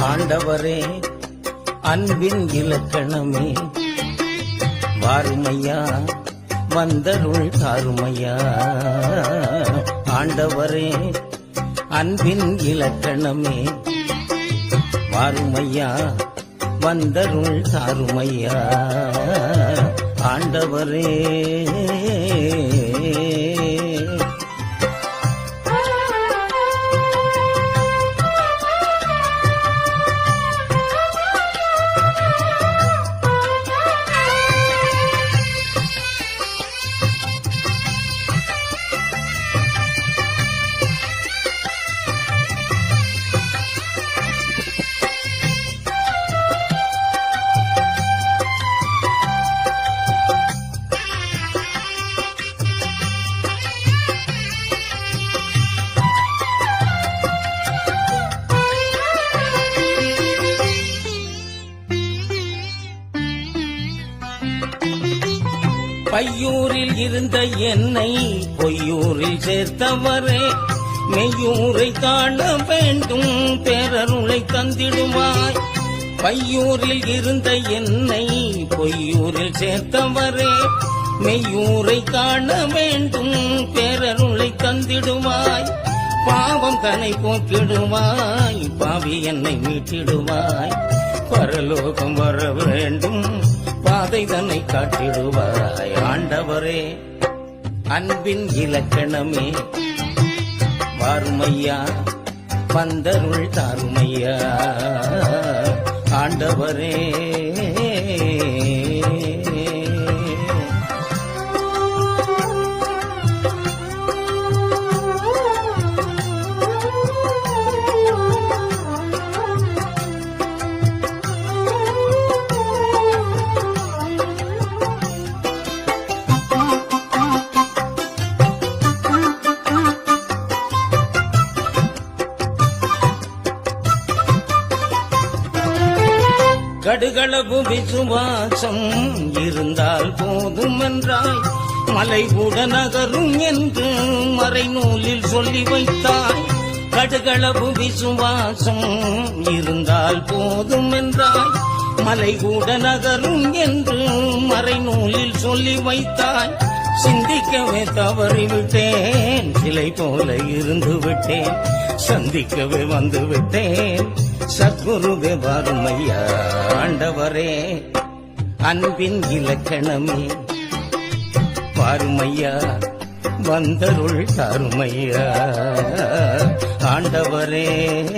ஆண்டவரே அன்பின் இலக்கணமே. வாருமையா வந்தருள் தாருமையா. ஆண்டவரே அன்பின் இலக்கணமே. வாருமையா வந்தருள் தாருமையா. ஆண்டவரே பையூரில் இருந்த என்னை பொய்யூரில் சேர்த்தவரே மெய்யூரை தாண்ட வேண்டும் பேரருளை தந்திடுவாய். பையூரில் இருந்த என்னை பொய்யூரில் சேர்த்தவரே மெய்யூரை காண வேண்டும் பேரருளை தந்திடுவாய். பாவம் தன்னை போக்கிடுவாய் பாவி என்னை மீட்டிடுவாய். பரலோகம் வர வேண்டும் பாதை தன்னை காட்டிடுவாய் ஆண்டவரே அன்பின் இலக்கணமே. வாருமையா பந்தருள் தாருமையா. ஆண்டவரே கடுகளவு விசுவாசம் இருந்தால் போதும் என்றாய் மலை கூட நகரும் என்று மறைநூலில் சொல்லி வைத்தாய். கடுகளவு விசுவாசம் இருந்தால் போதும் என்றாய் மலை கூட நகரும் என்று மறைநூலில் சொல்லி வைத்தாய். சிந்திக்கவே தவறிவிட்டேன். சிலை போல இருந்து விட்டேன். சந்திக்கவே வந்து விட்டேன். சத்குருவே வறுமையா ஆண்டவரே. அன்பின் இலக்கணமே. பாருமையா வந்தருள் தருமையா ஆண்டவரே.